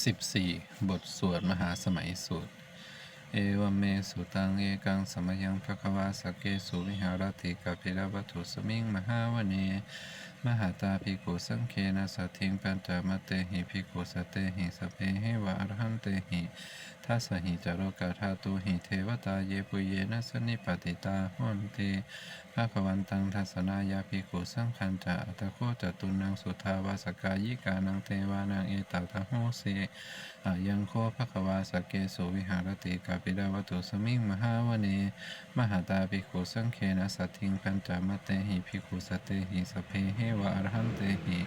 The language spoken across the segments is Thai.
14 บทสวดมหาสมัยสูตร เอวเมสุตังเอกังสมยังภควาสเกสุวิหารติกาเพรวัตถุสมิงมหาวเน มหาตาภิกขุสังเคนะสัทิงปัญจมเตหิภิกขุสเตหิสเพหิวะอรหันเตหิทัสสหิจารุกาธาตุหิเทวตาเยปุเยนะสนิปติตาหุนติภาควันตังทัสนายาภิกขุสังคันจะอัตโคจตุนังสุทาวาสกายิกานังเทวานังเอตตาโหสีอายังโคภควาสเกสุวิหารติกาปิดาวตุสมิงมหาวเนมหาตาภิกขุสังเคนะสัตถิงปัญจมเตหิภิกขุสเตหิสเพเหวะอรหันเตหิ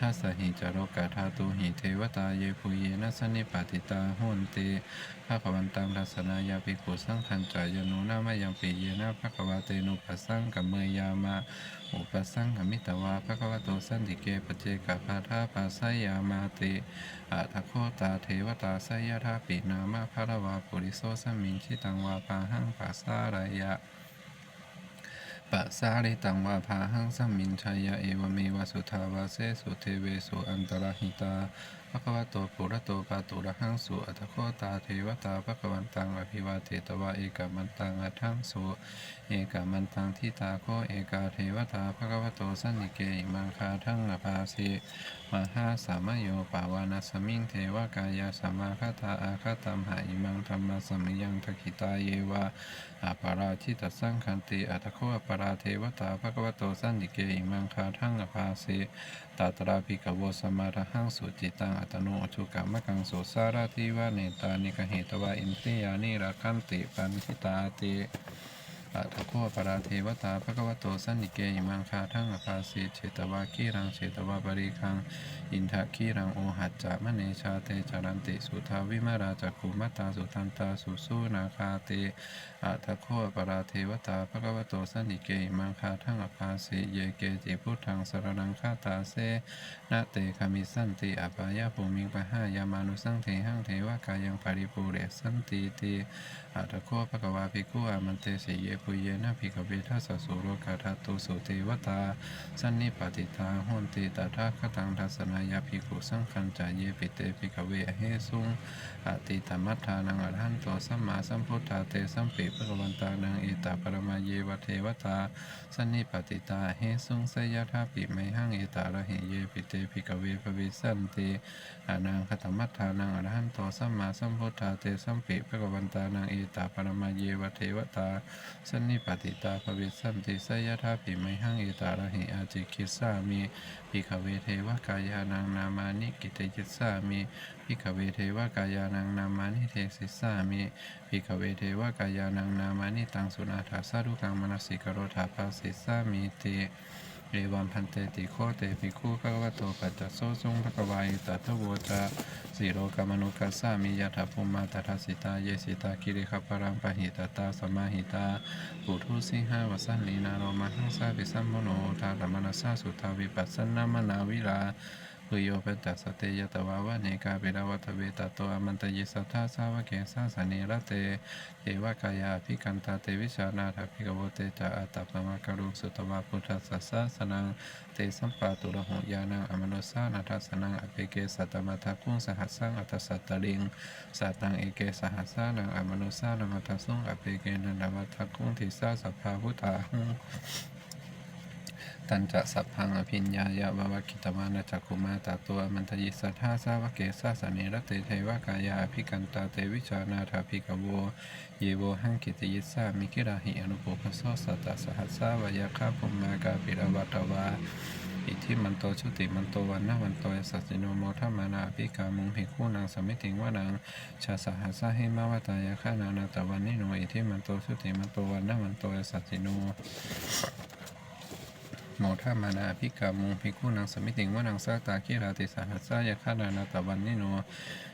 ทัสสหิจารกาธาตุหิเทวตาเยปุเยนะสนิปติตาโหนเตภาควันตังทัสนายาภิกขุสังคันจายโนนามยังปิเยนะภควาเตนุปัสสังกัมเมยามาอุปสังกมิตวาภควโตสันติเกปเจกปาทาปัสสยามาเตอะทะโคตาเทวตาสยทาปินามาภรวาปุริโสสมิงชิตังวาปาหังปัสสารายะ ปะสาริตังวาภาหังสัมมินชัยยะเอวเมวสุทาวาเสสุเทเวสุอันตรหิตาภควโตปุระโตปาตุระหังสุอัตโคตาเทวตาภควันตังอภิวาเทตวาเอกามันตังอัตถังสุเอกามันตังทิตาโคเอกาเทวตาภควโตสันนิเกอิมังคาทังอภาสีมหาสามโยปาวานาสมิงเทวกายาสัมมาคตาอาคตัมหาอิมังธรรมสัมยังทกิตาเยวาอาปาราชิตสังคันติอัตโคอปาราเทวตาภควโตสันติเกอิมังคาทังอภาเสตาตราภิกขโวสมาระหังสุจิตังอัตโนอชุกามะกังโสสาราทิวะเนตานิกเหตวะอินทรียานิรักันติปันทิตาติ อัตโคปาราเทวตาภควโตสันติเกอิมังคาทั้งอภาเสเชตวาคีรังเชตวาบริคัง อินทะคีรังโอหัจจะมะเนชาเตจารันติสุทาวิมาราจักขุมัตตาสุทันตาสุสุนาคาเตอัตโคปราเทวตาภควโตสันนิเกอิมังคาทั้งอภาสิเยเกจิพุทธังสรนังคาตาเสนะเตคามิสันติอปายาภูมิงปะหายามานุสังเทหังเทวกายังปริปูเรสันติติอัตโคภควาภิกขุอามันเตสิเยปเยนะภิกขเวทัสสะสุโรกาทัตตุสุเทวตา สันนิปติตาโหนติตถาคตังทัสนายาภิกขุสังคัญจายปิเตภิกขเวเฮสุงอติธรรมัฏฐานังอรหันโตสัมมาสัมพุทธาเตสัมปิภะวันตานังเอตาปรมาเยวเทวตา สันนิปติตาเฮสุงสยทาปิไมหังเอตาระเหเยปิเตภิกขเวภวิสันติอานังคตมัฏฐานังอรหันโตสัมมาสัมพุทธาเตสัมปิภะวันตานังเอตาปรมาเยวเทวตาสันนิปติตาภวิสัมติสยทาปิไมหังเอตาระหิอาจิคิสามีภิกขเวเทวกายานังนามานิกิตยิสามีภิกขเวเทวกายานังนามานิเทสิสามีภิกขเวเทวกายานังนามานิตังสุนาถาสารุกังมนสิกโรธาภาสิสามิติ เอวัมพันเตติโคเตภิกขุภะวโตปัจจโสสุงภะวายตัทโวจาสิโรกามนุกัสสามิยถาภูมาตถาสิตาเยสิตาคิริขปรังปะหิตตาสมาหิตาปุถุสิงหาวสันลีนาโรมาหังสาวิสัมโมโนทาธรรมนัสสาสุทาวิปัสสนามนาวิลา ปุโยเปตัสสเตยตวาวะเนกาเปรวัตเวตโตอมันตยิสัทธาสาวะเกสาสเนระเตเทวกายาภิกันตาเตวิชานาถาภิกโวเตจาอัตตปมะกรุงสุตวาพุทธสัสสะสนังเตสัมปาตุระหงยานังอมนุสานาทัสนังอเปเกสัตมัทคุงสหัสสังอัตสัตตลิงสัตตังเอเกสหัสสานังอมนุสานามัทสุงอเปเกนันดามัทคุงทิสาสัพพาพุทธาหุง ตันจะสัพพังอภิญญายะววคิตวานาจักขุมาตาตัวมันทยิสัทธาสาวเกสาสเนรเตเทวกายาภิกันตาเตวิชานาถาภิกโวเยโวหังกิตยิสามิกิราหิอนุโปคโสสัตตสหัสสาวายาคาภุมมากาปิรวัตวาอิทิมันโตชุติมันโตวันนะวันโตยสัสสิโนโมทัมานาภิกามุงภิกขุนางสมิติงวานังชาสหัสสะหิมาวตายาคานานาตวันนิโนอิทิมันโตชุติมันโตวันนะวันโตยสัสสิโน โมทัมานาภิกามุงภิกขุนังสมิติงวนังสาตาคิราติสหัสสายคานานาตวันนิโน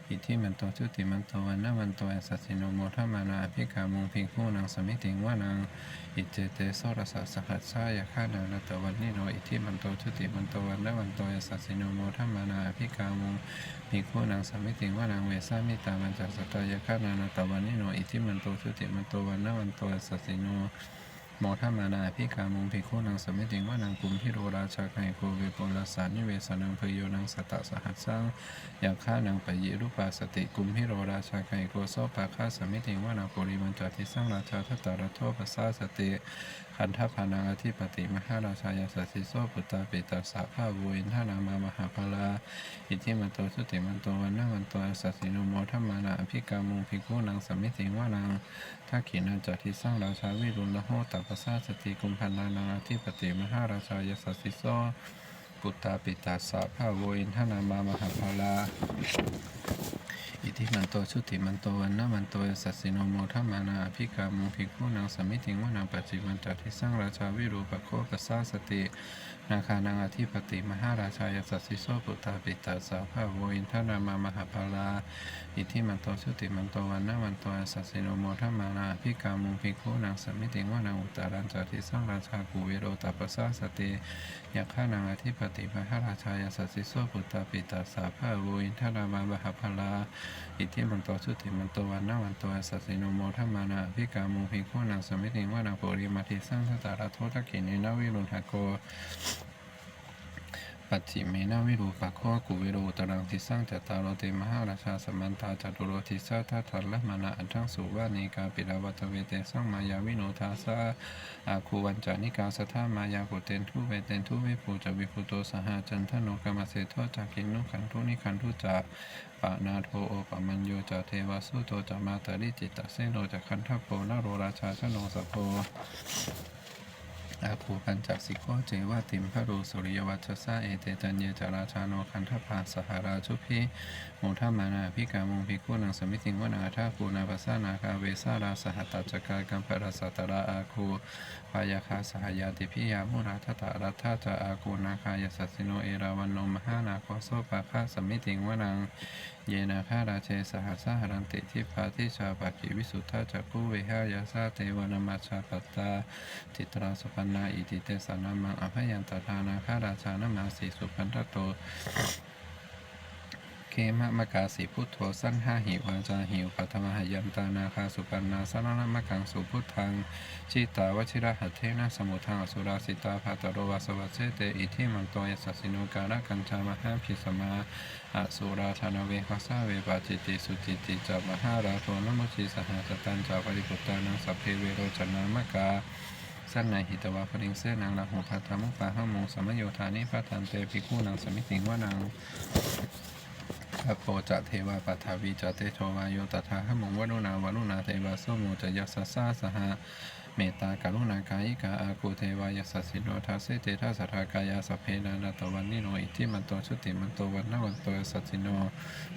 อิทิมันโตชุติมันโตวันนวันโตอสัสสิโนโมทัมานาภิกามุงภิกขุนังสมิติงวนังอิเจเตโสรสสหัสสายคานานาตวันนิโนอิทิมันโตชุติมันโตวันนวันโตอสัสสิโนโมทัมานาภิกามุงภิกขุนังสมิติงวนังเวสามิตามันจัสตายคานานาตวันนิโนอิทิมันโตชุติมันโตวันนวันโตอสัสสิโน โมทัมมานาพิกามุงพิโคนังสมิติงว่านังกุมพิโรราชาไคโกเวปุลสานิเวสนังเพโยนังสตะสหัสสังอยากฆ่านังปยิรุปาสติกุมพิโรราชาไคโกโซปาคาสมิติงว่านังปุริมันจติสังราชาทัตตารโทปัสสาสติขันธพานังอธิปติมหาราชายาสสิโสปุตตาปิตาสาภาวุินทานามามหาพลาอิทิมันโตสุติมันโตวันนาวันโตสัสสิโนโมทัมมานาอภิกามุงพิโกนังสมิติงวานังทักขินันจทิสร้างราชาวิรุณละโหตัปปสาสติกุมพันนานาธิปติมหาราชายสัสสิโสปุตตาปิตาสาภาวอินทานามามหาภาลา อิทธิมันโตชุติมันโตวันนมันโตสัสสิโนโมทัมมานาภิกามุงพิโกนังสมิติงว่านังปัจจิวันจทิสร้างราชาวิรูปโคกัสสาสตินาคานังอธิปติมหาราชายสัสสิโสปุตตาปิตาสาวภาโวอินทนามามหาภาลา อิทิมันโตสุติมันโตวันนาวันโตสัสสิโนโมทัมมานาพิกามุงพิโคนางสมิติงวานางอุตารันจติสังราชากุเวโรตัปปสาสติยาฆานางอธิปติมหาราชายสัสสิโสปุตตาปิตาสาวภาโวอินทนามามหาภาลา อิทธิมันโตสุติมันโตวันนาวันโตสัสสิโนโมทัมมานาพิกามุงพิโคนังสมิติวานาโปุริมาทิสังทัตตาราโทตะกินีนาวิรุณหโก ปัจฉิเมนาวิรูปักข้อกุวิโรตรังทิสังจัตารโรเตมหาราชาสมันตาจัตุโรทิสาทัทัลละมานะอันทั้งสุวานีกาปิลาวัตเวเตสังมายาวิโนทาสาอาคูวันจานิกาสทามายากุเตนทุเวเตนทุวิภูจวิภูโตสหจันทโนกรรมเสโทจากกินนุขันทุนิขันทุจาปะนาโทโอปะมัญโยจาเทวสุโตจามาตาริจิตตเสโนจะคันทัพโพนโรราชาชโนสโพ อาภูปัญจสิโคเจวาติมพระรูสุริยวัชสะเอเตจันเยจาราชาโนคันทพาสหราชุพิโมทัมมานาพิกามุงพิกุนังสมิติงวนาทาคูนาปัสสานาคาเวสาราสหตัจจกากัมปราสัตตราอาคูปายาคาสหายาติพิยามุราทตารัทธาจอาคูนาคายสัสิโนเอราวันโนมหานาโคโซปาคาสมิติงวนังเยนาคาราเชสหัสหรันติทิพาทิชาปักขิวิสุทธาจักขุเวหายาสาเทวนามาชาปตาจิตราสุปันนาอิติเตสานามังอภยันตทานาคาราชานามาสีสุปันทโตเคมะมะกาสีพุทโธสั้นห้าหิวาจาหิวปัทมหยันตานาคาสุปันนาสนนมะกังสุพุทธังชิตาวชิระหัตเทนะสมุทังอสุราสิตาภาตโรวาสวัสเสเตอิทิมันโตยสสสิโนการะกัญชามหาพิสมาอสุราธนเวคัสเวปาจิติสุจิติจัมหาราโทนมุชิสหัสตันจาปริปุตตานังสัพเพเวโรจนามกา สั้นในหิตวาพริงเสนางลาหูพัทธมุปาห้ามงสมโยธานิพระทันเตภิกขุนางสมิติงวานางพระโพจะเทวาปัทวีจะเตโชวาโยตถาหมงวรุณาวรุณาเทวาโสโมจะยัสสสาสหะ เมตตากรุณากายิกาอาคูเทวายสสสิโนทัสเสเตทัสสทากายาสพเพนานาตวันนิโนอิทิมันโตชุติมันโตวันนาวันโตสัสสิโน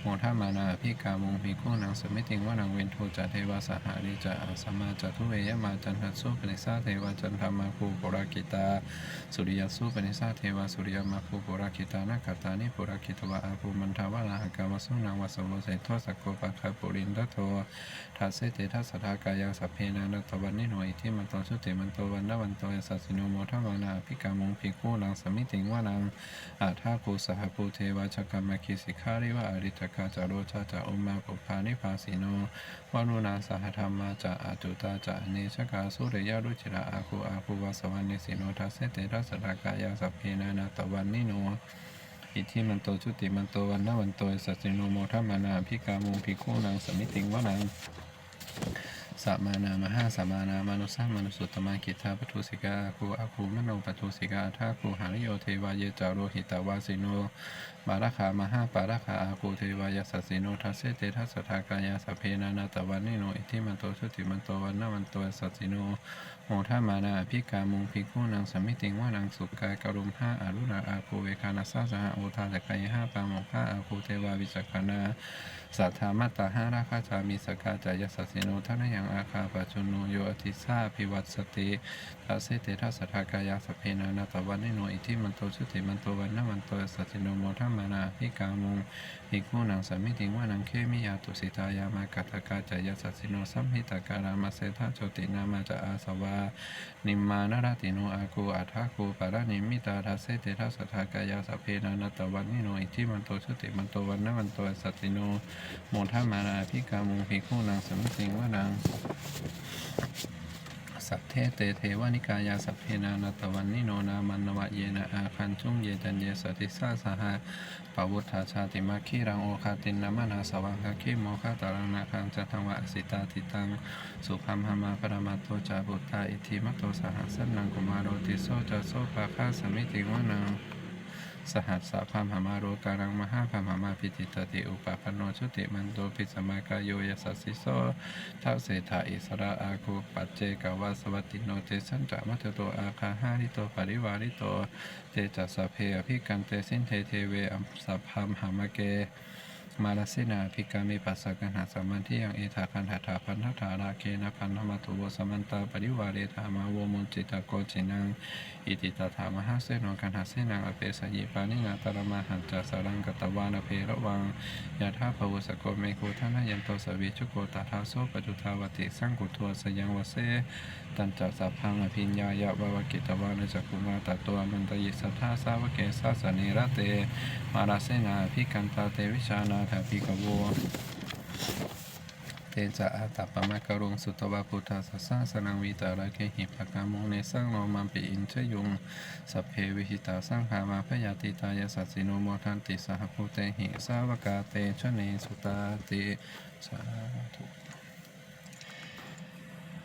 โมทัมานาพิกามงพิโกนังสมิติงว่านางเวนโทจะเทวาสหาริจะอาสมมาจทุเวยมาจันทัสสุปนิสาเทวาจันทามาคูปุรากิตาสุริยสุปนิสาเทวาสุริยมาคูปุรากิตานาคตานิปุรากิตวะอาภูมันทาวะลาหกาวสุนังวสโวเสโทสกโกปะคาปุรินทโททัสเสเตทัสสทากายาสัพเพนานัตวันนิโนอิทิมันโตชุติมันโตวันนวันโตยสัสสิโนโมทัมมานาพิกามงพิโกนังสมิติงวานางอาทาภูสหภูเทวาชกรรมคิสิการิวะอริตกาจาโรชาจะอุมาปุพานิพาสิโนวานุนาสหธรรมาจะอาจุตาจะเนชกาสุริยรุจิระอาคูอาคูวาสวรรณิสิโนทัสเสตทัสรากายาสัพเพนานาตวันนิโนอิทิมันโตชุติมันโตวันนาวันโตสัสสิโนโมทัมมานาพิกามุงพิโกนังสมิติงวะนัง สัมมานามหาสัมมานามนุสังมนุสุตตมากิทาปทุสิกาคูอาคูมโนปทุสิกาทาคูหาริโยเทวายจาโรหิตาวาสิโนมาราคามหาปาราคาอาคูเทวายสัสสิโนทัสเสเตทัสสทากายาสเพนานาตวันนิโนอิทิมันโตชุติมันโตวันนามันโตสัสสิโน โมทามานาพิกามุงพิกุนังสมิติงว่านังสุกายกรุมห้าอารุณาอาคูเวคานาสาสหโอทาตกายห้าปางมงห้าอาคูเทวาวิจักานาสัทธามัตตาห้าราคาจามีสกาจายสัสสิโนทนยังอาคาปัจจุโนโยอติสาภิวัตสติทัสเสเตทัสสทากายาสพเพนานาตวันนิโนอิทิมันโตชุติมันโตวันนาวันโตสัสสิโนโมทัมมานาพิกามุงอิกุนังสมิติงว่านังเคมิยาตุสิตายามากัตกาจายสัสสิโนสัมหิตาการามาเสทาโจตินามาจะอาสวานิมมานรติโนอากูอัฏฐากูปารานิมิตาทัสเสเตทัสสทากายาสะเพนานตตวันนิโนอิทิมันโตชุติมันโตวันนาวันโตสัตติโนโมทัมมานาพิกามุงพิโคนังสมิติงวานัง สัพเทเตเทวานิกายาสัพเพนานาตวันนิโนนามันนวะเยนะอาคันจุงเยจันเยสติสาสหะปวุฒาชาติมาคีรังโอคาตินนามานาสวังคาคีโมคาตารังนาคังจัตังวะสิตาติตังสุพัมหามาปรมาโตจาบุตตาอิทิมัตโตสหัสนังกุมารโรติโซจะโซปะคาสมิติวานัง สหัสสะพามหามาโรการังมหาพามหามาพิติตติอุปปนโนชุติมันโตปิสมากายโยยสัสสิโสทัศเศรษฐาอิสระอาคูปัจเจกวาสวัตติโนเตสันจะมัตโตอาคาหาริโตปริวาริโตเตจัสสะเพอภิกันเตสินเทเทเวอัมสัพพามหามเก มาลสินาภิกามิปัสสะกันหาสัมมันที่ยังเอธาคันหาถาพันธถาราเคนะพันธมัตุโวสมันตาปริวาเรธามาโวมุจิตาโกจินังอิติตาถามหาเสนกันหาเสนังอเปสยิปานินาตระมาหันจัสรังกตวานเพระวังยาธาภวุสโกเมโคทานายันโตสวิชุโกตาทาโซปจุทาวติสังกุทัวสยังวเสตันจัสสัพพังอภิญญายะวะวกิตวานจักุมาตตัวมันตยิสัทธาสาวเกสาสเนระเตมาราเสนาภิกันตาเตวิชานาทาพิกโวเตจะอาตาปะมะกะรุงสุตวะพุทธาสัสสะสนังวิตาระเคหิปะกามุเนสังโนมัมปิอินชยุงสัพเพวิหิตาสังขามาพยาติตายสัสสิโนโมทันติสหภูเตหิสาวกาเตชะเนสุตาติสาธุ